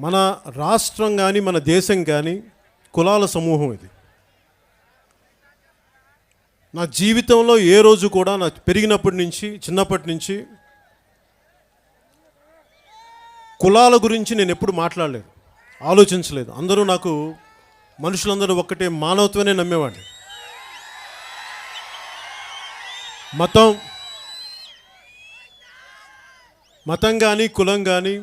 మన రాష్ట్రం కానీ మన దేశం కానీ కులాల సమూహం ఇది. నా జీవితంలో ఏ రోజు కూడా నా పెరిగినప్పటి నుంచి చిన్నప్పటి నుంచి కులాల గురించి నేను ఎప్పుడు మాట్లాడలేదు. ఆలోచించలేదు. అందరూ నాకు మనుషులందరూ ఒక్కటే మానవత్వనే నమ్మేవాడిని మతం మతం కానీ కులం కానీ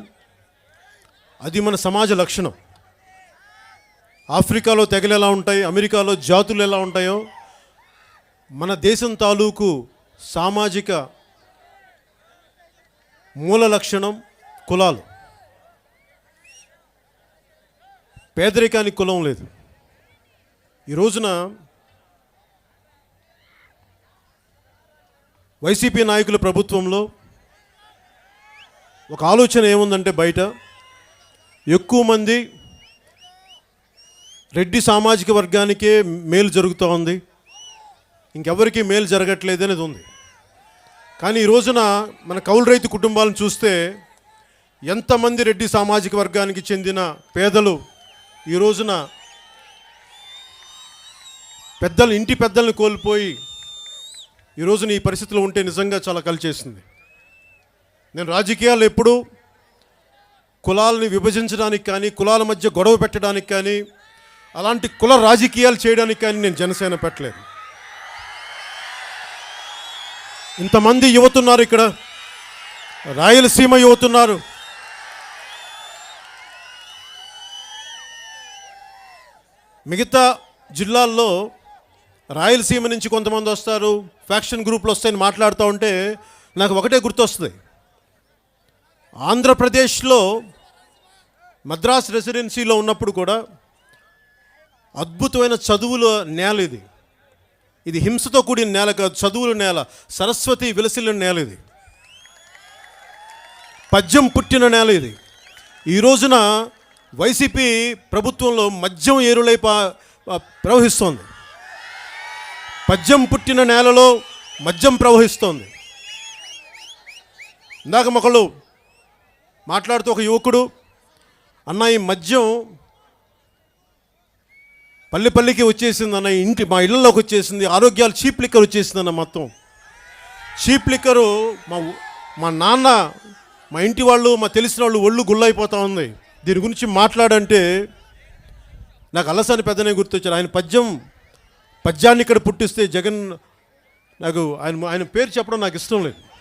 అది మన సమాజ లక్షణం. ఆఫ్రికాలో తెగలు ఎలా ఉంటాయి? అమెరికాలో జాతులు ఎలా ఉంటాయో? మన దేశం తాలూకు సామాజిక మూల లక్షణం కులాలు. పేదరికానికి కులం లేదు. ఈ రోజున వైసీపీ నాయకుల ప్రభుత్వంలో ఒక ఆలోచన ఏముందంటే బయట? ఎక్కువ మంది రెడ్డి సామాజిక వర్గానికే మేలు జరుగుతూ ఉంది. ఇంకెవరికి మేలు జరగట్లేదు అనేది ఉంది. కానీ ఈ రోజున మన కౌలు రైతు కుటుంబాలను చూస్తే ఎంతమంది రెడ్డి సామాజిక వర్గానికి చెందిన పేదలు ఈ రోజున పెద్దలు ఇంటి పెద్దల్ని కోల్పోయి ఈ రోజున ఈ పరిస్థితిలో ఉంటే నిజంగా చాలా కలిచేసింది. నేను రాజకీయాలు ఎప్పుడూ కులాలని విభజించడానికి కానీ కులాల మధ్య గొడవ పెట్టడానికి కానీ అలాంటి కుల రాజకీయాలు చేయడానికి కానీ నేను జనసేన పెట్టలేదు. ఇంతమంది యువతున్నారు ఇక్కడ. రాయలసీమ యువతున్నారు. మిగతా జిల్లాల్లో రాయలసీమ నుంచి కొంతమంది వస్తారు. ఫ్యాక్షన్ గ్రూప్లు వస్తాయని మాట్లాడుతూ ఉంటే నాకు ఒకటే గుర్తొస్తుంది. ఆంధ్రప్రదేశ్లో మద్రాస్ రెసిడెన్సీలో ఉన్నప్పుడు కూడా అద్భుతమైన చదువుల నేల ఇది. ఇది హింసతో కూడిన నేల కాదు చదువుల నేల సరస్వతి విలసిల్లిన నేల ఇది. పద్యం పుట్టిన నేల ఇది. ఈ రోజున వైసీపీ ప్రభుత్వంలో మద్యం ఏరులై ప్రవహిస్తోంది. పద్యం పుట్టిన నేలలో మద్యం ప్రవహిస్తోంది. ఇందాక మొక్కలు మాట్లాడుతూ ఒక యువకుడు అన్న ఈ మద్యం పల్లె పల్లికి వచ్చేసింది అన్న ఇంటి మా ఇళ్ళలోకి వచ్చేసింది ఆరోగ్యాలు చీప్ లిక్కర్ వచ్చేసింది అన్న మొత్తం. చీప్ లిక్కరు మా మా నాన్న మా ఇంటి వాళ్ళు మా తెలిసిన వాళ్ళు ఒళ్ళు గుళ్ళైపోతూ ఉంది. దీని గురించి మాట్లాడంటే నాకు అలసాని పెద్దనే గుర్తొచ్చారు. ఆయన పద్యం పద్యాన్ని ఇక్కడ పుట్టిస్తే జగన్ నాకు ఆయన ఆయన పేరు చెప్పడం నాకు ఇష్టం లేదు.